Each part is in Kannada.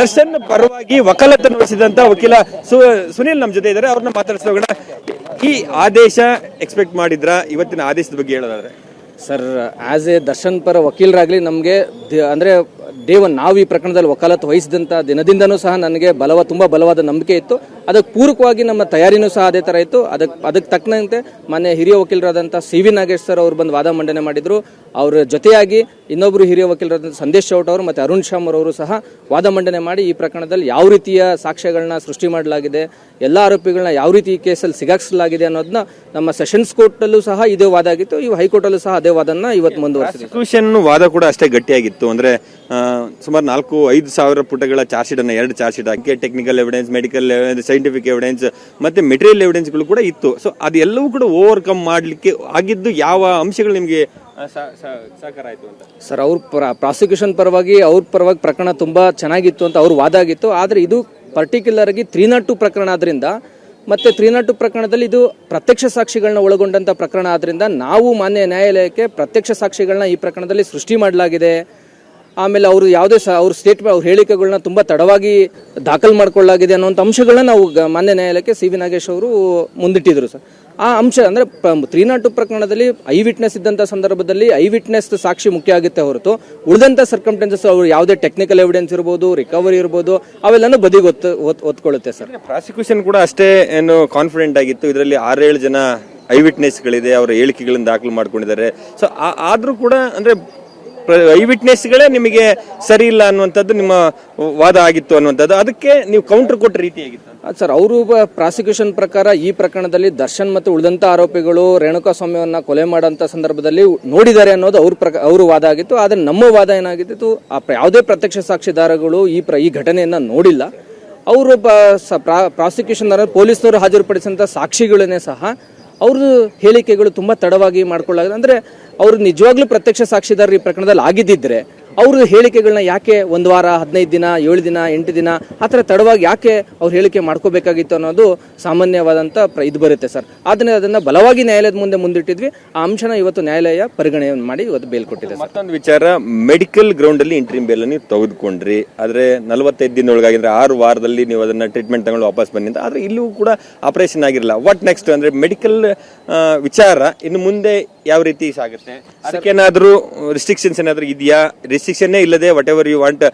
ದರ್ಶನ್ ಪರವಾಗಿ ವಕಾಲತ್ತನ್ನು ವಹಿಸಿದಂತ ವಕೀಲ ಸುನಿಲ್ ನಮ್ಮ ಜೊತೆ ಇದ್ದಾರೆ. ಅವ್ರನ್ನ ಮಾತಾಡಿಸೋಣ ಈ ಆದೇಶ ಎಕ್ಸ್ಪೆಕ್ಟ್ ಮಾಡಿದ್ರ? ಇವತ್ತಿನ ಆದೇಶದ ಬಗ್ಗೆ ಹೇಳೋದಾದ್ರೆ. ಸರ್ ಆಸ್ ಎ ದರ್ಶನ್ ಪರ ವಕೀಲರಾಗಲಿ ನಮಗೆ ಅಂದರೆ ಒನ್ ನಾವು ಈ ಪ್ರಕರಣದಲ್ಲಿ ವಕಾಲತ್ತು ವಹಿಸಿದಂಥ ದಿನದಿಂದನೂ ಸಹ ನನಗೆ ಬಲವ, ತುಂಬ ಬಲವಾದ ನಂಬಿಕೆ ಇತ್ತು. ಅದಕ್ಕೆ ಪೂರಕವಾಗಿ ನಮ್ಮ ತಯಾರಿನೂ ಸಹ ಅದೇ ಥರ ಇತ್ತು. ಅದಕ್ಕೆ ಅದಕ್ಕೆ ತಕ್ಕಂತೆ ಮಾನ್ಯ ಹಿರಿಯ ವಕೀಲರಾದಂಥ ಸಿ ವಿ ನಾಗೇಶ್ ಸರ್ ಅವರು ಬಂದು ವಾದ ಮಂಡನೆ ಮಾಡಿದರು. ಅವರ ಜೊತೆಯಾಗಿ ಇನ್ನೊಬ್ಬರು ಹಿರಿಯ ವಕೀಲರಾದಂಥ ಸಂದೇಶ್ ಚೌಟ್ ಅವರು ಮತ್ತು ಅರುಣ್ ಶ್ಯಾಮ್ ಅವರು ಸಹ ವಾದ ಮಂಡನೆ ಮಾಡಿ ಈ ಪ್ರಕರಣದಲ್ಲಿ ಯಾವ ರೀತಿಯ ಸಾಕ್ಷ್ಯಗಳನ್ನ ಸೃಷ್ಟಿ ಮಾಡಲಾಗಿದೆ, ಎಲ್ಲ ಆರೋಪಿಗಳನ್ನ ಯಾವ ರೀತಿ ಈ ಕೇಸಲ್ಲಿ ಸಿಗಾಕ್ಸಲಾಗಿದೆ ಅನ್ನೋದನ್ನ ನಮ್ಮ ಸೆಷನ್ಸ್ ಕೋರ್ಟಲ್ಲೂ ಸಹ ಇದೇ ವಾದ ಆಗಿತ್ತು. ಈ ಹೈಕೋರ್ಟಲ್ಲೂ ಸಹ ಅದೇ ವಾದನ ಇವತ್ತು ಮುಂದುವರೆಸಿದೆ. ವಾದ ಕೂಡ ಅಷ್ಟೇ ಗಟ್ಟಿಯಾಗಿತ್ತು. ಅಂದ್ರೆ ಸುಮಾರು ನಾಲ್ಕು, ಐದು ಸಾವಿರ ಪುಟಗಳ ಚಾರ್ಜ್ ಶೀಟ್ ಅನ್ನ, ಎರಡು ಚಾರ್ಜ್ ಶೀಟ್ ಹಾಕಿ technical evidence medical scientific evidence ಮತ್ತೆ ಮೆಟೀರಿಯಲ್ ಎವಿಡೆನ್ಸ್ಗಳು ಕೂಡ ಇತ್ತು. ಸೊ ಅದೆಲ್ಲವೂ ಕೂಡ ಓವರ್ಕಮ್ ಮಾಡಲಿಕ್ಕೆ ಆಗಿದ್ದು ಯಾವ ಅಂಶಗಳು ನಿಮಗೆ ಸಹಕಾರ ಆಯಿತು ಅಂತ? ಸರ್, ಅವ್ರ ಪ್ರ ಪ್ರಾಸಿಕ್ಯೂಷನ್ ಪರವಾಗಿ, ಅವ್ರ ಪರವಾಗಿ ಪ್ರಕರಣ ತುಂಬಾ ಚೆನ್ನಾಗಿತ್ತು ಅಂತ ಅವ್ರ ವಾದ ಆಗಿತ್ತು. ಆದರೆ ಇದು ಪರ್ಟಿಕ್ಯುಲರ್ ಆಗಿ ತ್ರೀ ನಾಟ್ ಟು ಪ್ರಕರಣ ಆದ್ರಿಂದ, ಮತ್ತೆ ತ್ರೀ ನಾಟ್ ಟು ಪ್ರಕರಣದಲ್ಲಿ ಇದು ಪ್ರತ್ಯಕ್ಷ ಸಾಕ್ಷಿಗಳನ್ನ ಒಳಗೊಂಡಂತ ಪ್ರಕರಣ ಆದ್ರಿಂದ ನಾವು ಮಾನ್ಯ ನ್ಯಾಯಾಲಯಕ್ಕೆ ಪ್ರತ್ಯಕ್ಷ ಸಾಕ್ಷಿಗಳನ್ನ ಈ ಪ್ರಕರಣದಲ್ಲಿ ಸೃಷ್ಟಿ ಮಾಡಲಾಗಿದೆ. ಆಮೇಲೆ ಅವರು ಯಾವುದೇ ಸಹ ಅವ್ರ ಸ್ಟೇಟ್ಮೆಂಟ್ ಅವ್ರ ಹೇಳಿಕೆಗಳನ್ನ ತುಂಬಾ ತಡವಾಗಿ ದಾಖಲು ಮಾಡ್ಕೊಳ್ಳಲಾಗಿದೆ ಅನ್ನೋಂಥ ಅಂಶಗಳನ್ನ ನಾವು ಮಾನ್ಯ ನ್ಯಾಯಾಲಯಕ್ಕೆ ಸಿ ವಿ ನಾಗೇಶ್ ಅವರು ಮುಂದಿಟ್ಟಿದ್ರು ಸರ್. ಆ ಅಂಶ ಅಂದ್ರೆ ತ್ರೀ ನಾಟ್ ಪ್ರಕರಣದಲ್ಲಿ ಐ ವಿಟ್ನೆಸ್ ಇದ್ದಂಥ ಸಂದರ್ಭದಲ್ಲಿ ಐ ವಿಟ್ನೆಸ್ ಸಾಕ್ಷಿ ಮುಖ್ಯ ಆಗುತ್ತೆ ಹೊರತು ಉಳಿದಂಥ ಸರ್ಕಮ್ಟೆನ್ಸಸ್ ಅವರು ಯಾವುದೇ ಟೆಕ್ನಿಕಲ್ ಎವಿಡೆನ್ಸ್ ಇರ್ಬೋದು ರಿಕವರಿ ಇರ್ಬೋದು, ಅವೆಲ್ಲನೂ ಬದಿಗೆ ಒತ್ತು ಒತ್- ಒತ್ಕೊಳ್ಳುತ್ತೆ ಸರ್. ಪ್ರಾಸಿಕ್ಯೂಷನ್ ಕೂಡ ಅಷ್ಟೇ ಏನು ಕಾನ್ಫಿಡೆಂಟ್ ಆಗಿತ್ತು. ಇದರಲ್ಲಿ ಆರೇಳು ಜನ ಐ ವಿಟ್ನೆಸ್ಗಳಿದೆ ಅವರ ಹೇಳಿಕೆಗಳನ್ನು ದಾಖಲು ಮಾಡ್ಕೊಂಡಿದ್ದಾರೆ. ಸೊ ಆದರೂ ಕೂಡ ಅಂದ್ರೆ ಐ ವಿಟ್ನೆಸ್ಗಳೇ ನಿಮಗೆ ಸರಿ ಇಲ್ಲ ಅನ್ನುವಂಥದ್ದು ನಿಮ್ಮ ವಾದ ಆಗಿತ್ತು ಅನ್ನುವಂಥದ್ದು. ಅದಕ್ಕೆ ನೀವು ಕೌಂಟರ್ ಕೊಟ್ಟ ರೀತಿಯಾಗಿತ್ತು ಸರ್, ಅವರು ಪ್ರಾಸಿಕ್ಯೂಷನ್ ಪ್ರಕಾರ ಈ ಪ್ರಕರಣದಲ್ಲಿ ದರ್ಶನ್ ಮತ್ತು ಉಳಿದಂತ ಆರೋಪಿಗಳು ರೇಣುಕಾ ಸ್ವಾಮಿಯನ್ನ ಕೊಲೆ ಮಾಡೋಂಥ ಸಂದರ್ಭದಲ್ಲಿ ನೋಡಿದ್ದಾರೆ ಅನ್ನೋದು ಅವ್ರ ಪ್ರಕ, ಅವರು ವಾದ ಆಗಿತ್ತು. ಆದರೆ ನಮ್ಮ ವಾದ ಏನಾಗಿತ್ತು, ಆ ಯಾವುದೇ ಪ್ರತ್ಯಕ್ಷ ಸಾಕ್ಷಿದಾರಗಳು ಈ ಪ್ರ, ಈ ಘಟನೆಯನ್ನ ನೋಡಿಲ್ಲ. ಅವರು ಪ್ರಾಸಿಕ್ಯೂಷನ್ ಪೊಲೀಸ್ನವರು ಹಾಜರುಪಡಿಸಿದಂಥ ಸಾಕ್ಷಿಗಳನ್ನೇ ಸಹ ಅವ್ರದ್ದು ಹೇಳಿಕೆಗಳು ತುಂಬಾ ತಡವಾಗಿ ಮಾಡ್ಕೊಳ್ಳೋದು. ಅಂದ್ರೆ ಅವರು ನಿಜವಾಗ್ಲೂ ಪ್ರತ್ಯಕ್ಷ ಸಾಕ್ಷಿದಾರರು ಈ ಪ್ರಕರಣದಲ್ಲಿ ಆಗಿದ್ದಿದ್ರೆ ಅವ್ರ ಹೇಳಿಕೆಗಳನ್ನ ಯಾಕೆ ಒಂದು ವಾರ, ಹದಿನೈದು ದಿನ, ಏಳು ದಿನ, ಎಂಟು ದಿನ, ಆ ಥರ ತಡವಾಗಿ ಯಾಕೆ ಅವ್ರ ಹೇಳಿಕೆ ಮಾಡ್ಕೋಬೇಕಾಗಿತ್ತು ಅನ್ನೋದು ಸಾಮಾನ್ಯವಾದಂಥ ಪ್ರ- ಇದು ಬರುತ್ತೆ ಸರ್. ಅದನ್ನ ಅದನ್ನ ಬಲವಾಗಿ ನ್ಯಾಯಾಲಯದ ಮುಂದೆ ಮುಂದಿಟ್ಟಿದ್ವಿ. ಆ ಅಂಶನ ಇವತ್ತು ನ್ಯಾಯಾಲಯ ಪರಿಗಣನೆ ಮಾಡಿ ಇವತ್ತು ಬೇಲ್ ಕೊಟ್ಟಿದೆ ಮತ್ತೊಂದು ವಿಚಾರ, ಮೆಡಿಕಲ್ ಗ್ರೌಂಡಲ್ಲಿ ಇಂಟ್ರೀಮ್ ಬೇಲ್ ನೀವು ತೆಗೆದುಕೊಂಡ್ರಿ. ಆದ್ರೆ ನಲವತ್ತೈದು ದಿನದೊಳಗಾಗಿದ್ರೆ ಆರು ವಾರದಲ್ಲಿ ನೀವು ಅದನ್ನ ಟ್ರೀಟ್ಮೆಂಟ್ ತಗೊಂಡು ವಾಪಸ್ ಬನ್ನಿ ಅಂತ. ಆದ್ರೆ ಇಲ್ಲೂ ಕೂಡ ಆಪರೇಷನ್ ಆಗಿರಲ್ಲ. ವಾಟ್ ನೆಕ್ಸ್ಟ್ ಅಂದ್ರೆ ಮೆಡಿಕಲ್ ವಿಚಾರ ಇನ್ನು ಮುಂದೆ ಯಾವ ರೀತಿ ಸಾಗುತ್ತೆ ಅದಕ್ಕೇನಾದ್ರೂ ರಿಸ್ಟ್ರಿಕ್ಷನ್ಸ್ ಏನಾದ್ರೂ ಇದೆಯಾ? ರಿಸ್ಟ್ರಿಕ್ಷನ್ ಇಲ್ಲದೆ ವಾಟ್ ಎವರ್ ಯು ವಾಂಟ್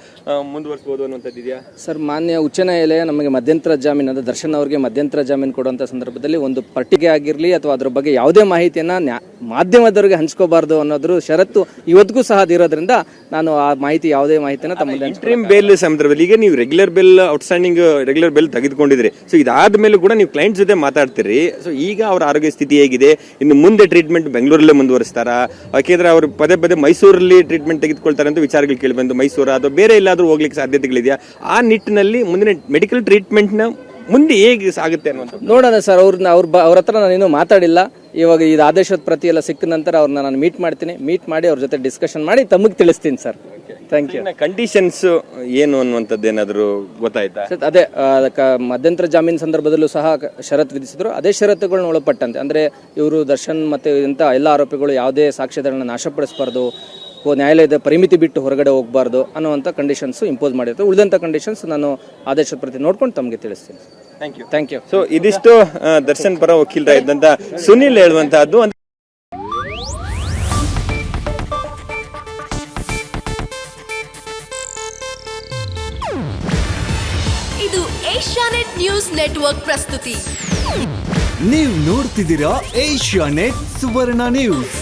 ಮುಂದುವರಿಸಬಹುದು ಅನ್ನುವಂಥದ್ದು ಇದೆಯಾ? ಸರ್ ಮಾನ್ಯ ಉಚ್ಚ ನ್ಯಾಯಾಲಯ ನಮಗೆ ಮಧ್ಯಂತರ ಜಾಮೀನು ಅಂದ್ರೆ ದರ್ಶನ್ ಅವರಿಗೆ ಮಧ್ಯಂತರ ಜಾಮೀನು ಕೊಡುವಂಥ ಸಂದರ್ಭದಲ್ಲಿ ಒಂದು ಪಟ್ಟಿಗೆ ಆಗಿರಲಿ ಅಥವಾ ಅದ್ರ ಬಗ್ಗೆ ಯಾವುದೇ ಮಾಹಿತಿಯನ್ನ ಮಾಧ್ಯಮದವರಿಗೆ ಹಂಚ್ಕೋಬಾರ್ದು ಅನ್ನೋದ್ರ ಷರತ್ತು ಇವತ್ತಿಗೂ ಸಹ ಅದಿರೋದ್ರಿಂದ ನಾನು ಆ ಮಾಹಿತಿ ಯಾವುದೇ ಮಾಹಿತಿನ ತಮ್ಮ ಹಂಚ್ಕೊಳಕ್ಕೆ ಬೇಲ್ ಸಂದರ್ಭದಲ್ಲಿ ಈಗ ನೀವು regular bail outstanding regular bail ತೆಗೆದುಕೊಂಡಿದ್ರಿ so ಇದಾದ ಮೇಲೆ ಕೂಡ ನೀವು ಕ್ಲೈಂಟ್ ಜೊತೆ ಮಾತಾಡ್ತೀರಿ. ಸೊ ಈಗ ಅವ್ರ ಆರೋಗ್ಯ ಸ್ಥಿತಿ ಹೇಗಿದೆ? ಇನ್ನು ಮುಂದೆ ಟ್ರೀಟ್ಮೆಂಟ್ ಬೆಂಗಳೂರಲ್ಲೇ ಮುಂದುವರಿಸ್ತಾರಾ? ಯಾಕೆಂದ್ರೆ ಅವರು ಪದೇ ಪದೇ ಮೈಸೂರಲ್ಲಿ ಟ್ರೀಟ್ಮೆಂಟ್ ತೆಗೆದುಕೊಳ್ತಾರೆ ಅಂತ ವಿಚಾರಗಳು ಕೇಳಿಬಂದು ಮೈಸೂರು ಅಥವಾ ಬೇರೆ ಎಲ್ಲಾದರೂ ಹೋಗ್ಲಿಕ್ಕೆ ಸಾಧ್ಯತೆಗಳಿದೆಯಾ? ಆ ನಿಟ್ಟಿನಲ್ಲಿ ಮುಂದಿನ ಮೆಡಿಕಲ್ ಟ್ರೀಟ್ಮೆಂಟ್ನ ಮುಂದೆ ಹೇಗೆ ಸಾಗುತ್ತೆ ಅನ್ನೋದು ನೋಡೋಣ ಸರ್, ಅವ್ರನ್ನ, ಅವ್ರ ಬ ಅವ್ರ ಹತ್ರ ನಾನು ಇನ್ನೂ ಮಾತಾಡಿಲ್ಲ. ಇವಾಗ ಇದು ಆದೇಶದ ಪ್ರತಿ ಎಲ್ಲ ಸಿಕ್ಕ ನಂತರ ಅವ್ರನ್ನ ನಾನು ಮೀಟ್ ಮಾಡ್ತೀನಿ. ಮೀಟ್ ಮಾಡಿ ಅವ್ರ ಜೊತೆ ಡಿಸ್ಕಷನ್ ಮಾಡಿ ತಮಗೆ ತಿಳಿಸ್ತೀನಿ ಸರ್. ಥ್ಯಾಂಕ್ ಯು ಕಂಡೀಷನ್ಸ್ ಏನು ಅನ್ನುವಂಥದ್ದು ಏನಾದರೂ ಗೊತ್ತಾಯ್ತಾ? ಸರ್, ಅದೇ ಅದಕ್ಕೆ ಮಧ್ಯಂತರ ಜಾಮೀನು ಸಂದರ್ಭದಲ್ಲೂ ಸಹ ಷರತ್ತು ವಿಧಿಸಿದ್ರು. ಅದೇ ಷರತ್ತುಗಳನ್ನ ಒಳಪಟ್ಟಂತೆ. ಅಂದರೆ ಇವರು ದರ್ಶನ್ ಮತ್ತು ಇಂಥ ಎಲ್ಲ ಆರೋಪಿಗಳು ಯಾವುದೇ ಸಾಕ್ಷ್ಯಗಳನ್ನ ನಾಶಪಡಿಸಬಾರ್ದು. ನ್ಯಾಯಾಲಯದ ಪರಿಮಿತಿ ಬಿಟ್ಟು ಹೊರಗಡೆ ಹೋಗಬಾರ್ದು ಅನ್ನೋವಂಥ ಕಂಡೀಷನ್ಸ್ ಇಂಪೋಸ್ ಮಾಡಿರ್ತಾರೆ ಉಳಿದಂಥ ಕಂಡೀಷನ್ಸ್ ನಾನು ಆದೇಶದ ಪ್ರತಿ ನೋಡ್ಕೊಂಡು ತಮಗೆ ತಿಳಿಸ್ತೀನಿ. Thank you thank you so ಇದಿಷ್ಟು ದರ್ಶನ್ ಪರ ವಕೀಲರ ಇದ್ದಂತ ಸುನಿಲ್ ಹೇಳುವಂತಹದ್ದು ಇದು ಏಷ್ಯಾನೆಟ್ ನ್ಯೂಸ್ ನೆಟ್ವರ್ಕ್ ಪ್ರಸ್ತುತಿ. ನೀವು ನೋಡ್ತಿದ್ದೀರಾ ಏಷ್ಯಾ ನೆಟ್ ಸುವರ್ಣ ನ್ಯೂಸ್.